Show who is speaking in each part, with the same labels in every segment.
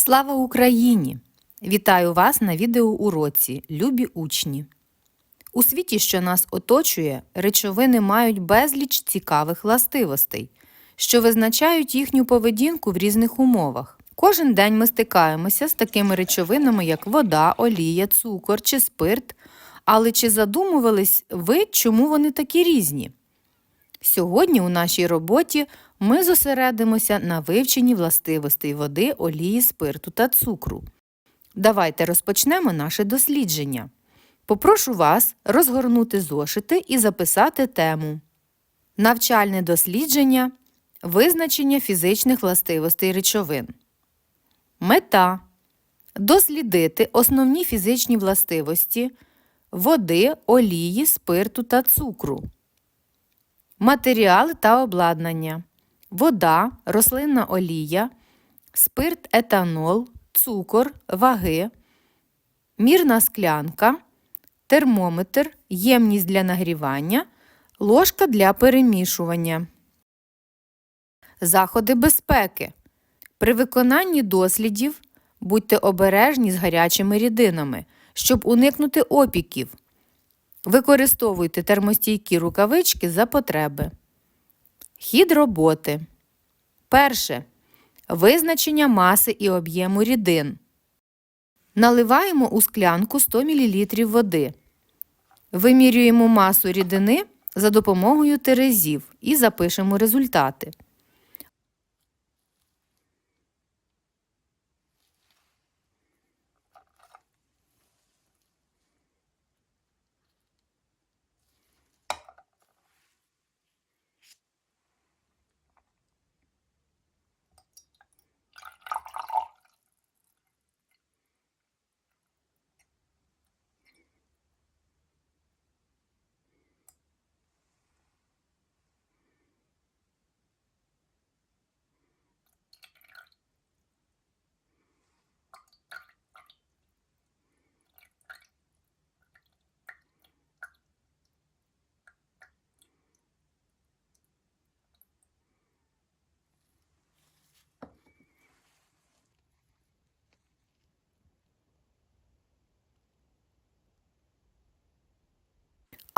Speaker 1: Слава Україні! Вітаю вас на відеоуроці, любі учні! У світі, що нас оточує, речовини мають безліч цікавих властивостей, що визначають їхню поведінку в різних умовах. Кожен день ми стикаємося з такими речовинами, як вода, олія, цукор чи спирт. Але чи задумувались ви, чому вони такі різні? Сьогодні у нашій роботі ми зосередимося на вивченні властивостей води, олії, спирту та цукру. Давайте розпочнемо наше дослідження. Попрошу вас розгорнути зошити і записати тему. Навчальне дослідження Визначення фізичних властивостей речовин. Мета дослідити основні фізичні властивості води, олії, спирту та цукру. Матеріали та обладнання. Вода, рослинна олія, спирт етанол, цукор, ваги, мірна склянка, термометр, ємність для нагрівання, ложка для перемішування. Заходи безпеки. При виконанні дослідів будьте обережні з гарячими рідинами, щоб уникнути опіків. Використовуйте термостійкі рукавички за потреби. Хід роботи. Перше. Визначення маси і об'єму рідин. Наливаємо у склянку 100 мл води. Вимірюємо масу рідини за допомогою терезів і запишемо результати.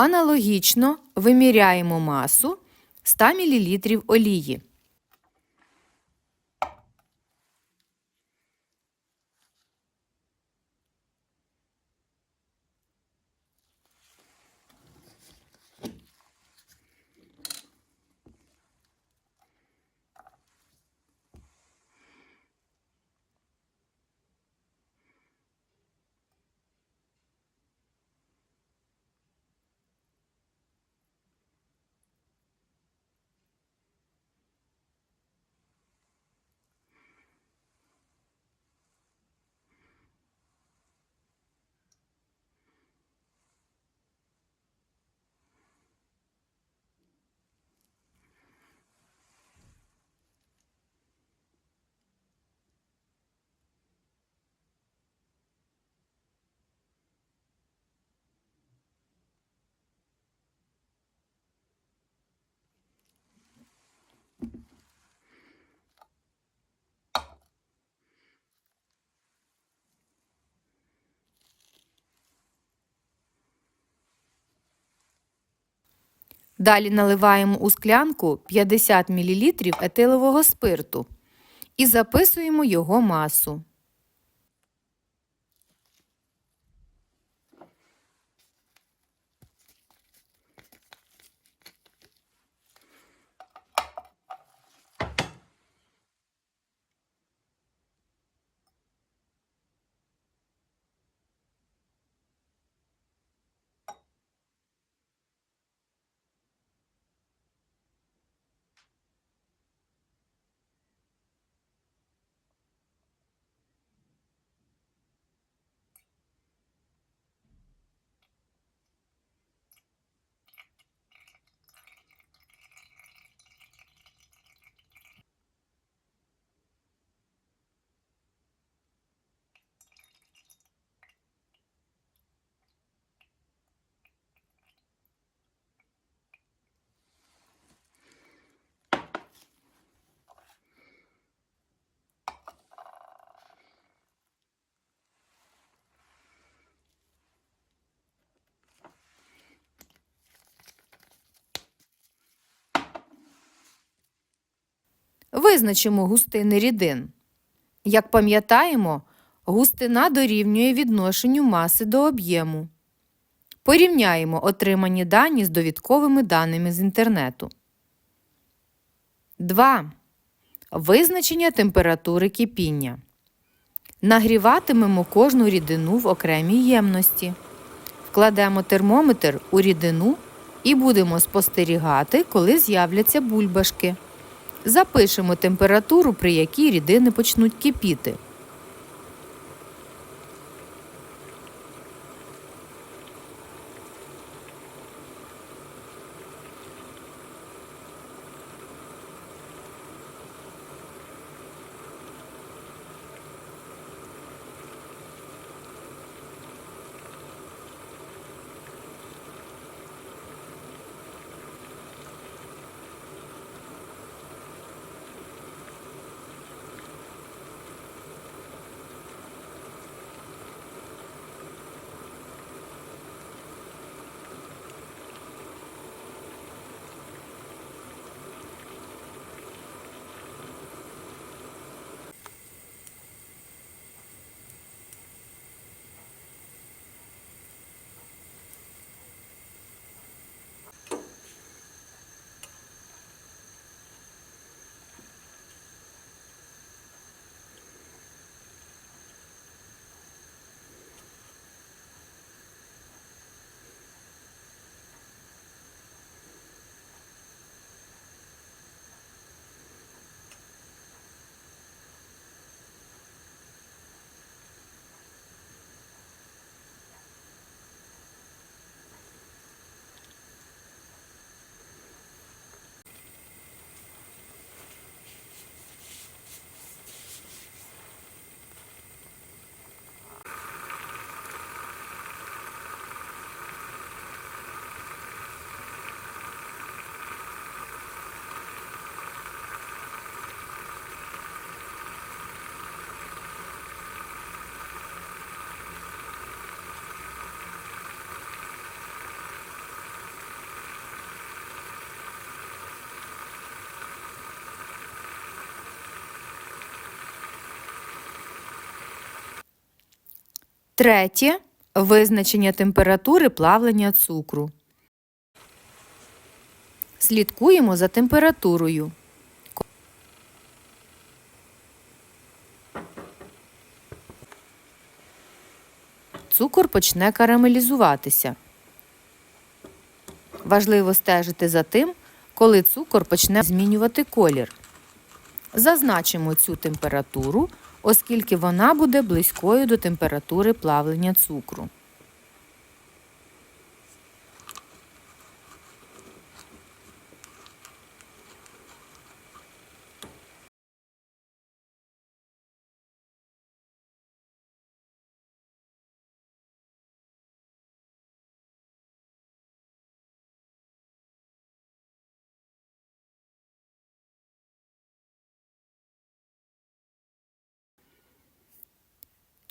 Speaker 1: Аналогічно виміряємо масу 100 мл олії. Далі наливаємо у склянку 50 мл етилового спирту і записуємо його масу. Визначимо густини рідин. Як пам'ятаємо, густина дорівнює відношенню маси до об'єму. Порівняємо отримані дані з довідковими даними з інтернету. 2. Визначення температури кипіння. Нагріватимемо кожну рідину в окремій ємності. Вкладемо термометр у рідину і будемо спостерігати, коли з'являться бульбашки. Запишемо температуру, при якій рідини почнуть кипіти. Третє визначення температури плавлення цукру. Слідкуємо за температурою. Цукор почне карамелізуватися. Важливо стежити за тим, коли цукор почне змінювати колір. Зазначимо цю температуру, оскільки вона буде близькою до температури плавлення цукру.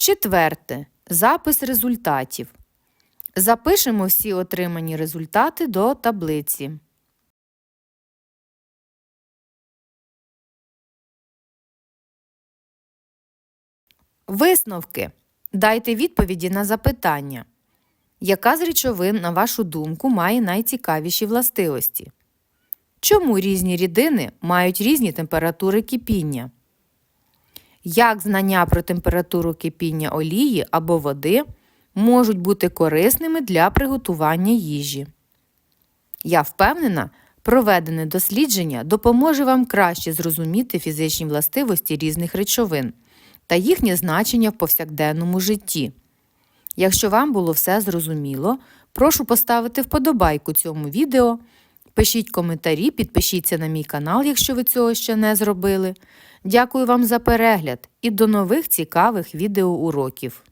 Speaker 1: Четверте. Запис результатів. Запишемо всі отримані результати до таблиці. Висновки. Дайте відповіді на запитання. Яка з речовин, на вашу думку, має найцікавіші властивості? Чому різні рідини мають різні температури кипіння? Як знання про температуру кипіння олії або води можуть бути корисними для приготування їжі? Я впевнена, проведене дослідження допоможе вам краще зрозуміти фізичні властивості різних речовин та їхнє значення в повсякденному житті. Якщо вам було все зрозуміло, прошу поставити вподобайку цьому відео, пишіть коментарі, підпишіться на мій канал, якщо ви цього ще не зробили. Дякую вам за перегляд і до нових цікавих відеоуроків!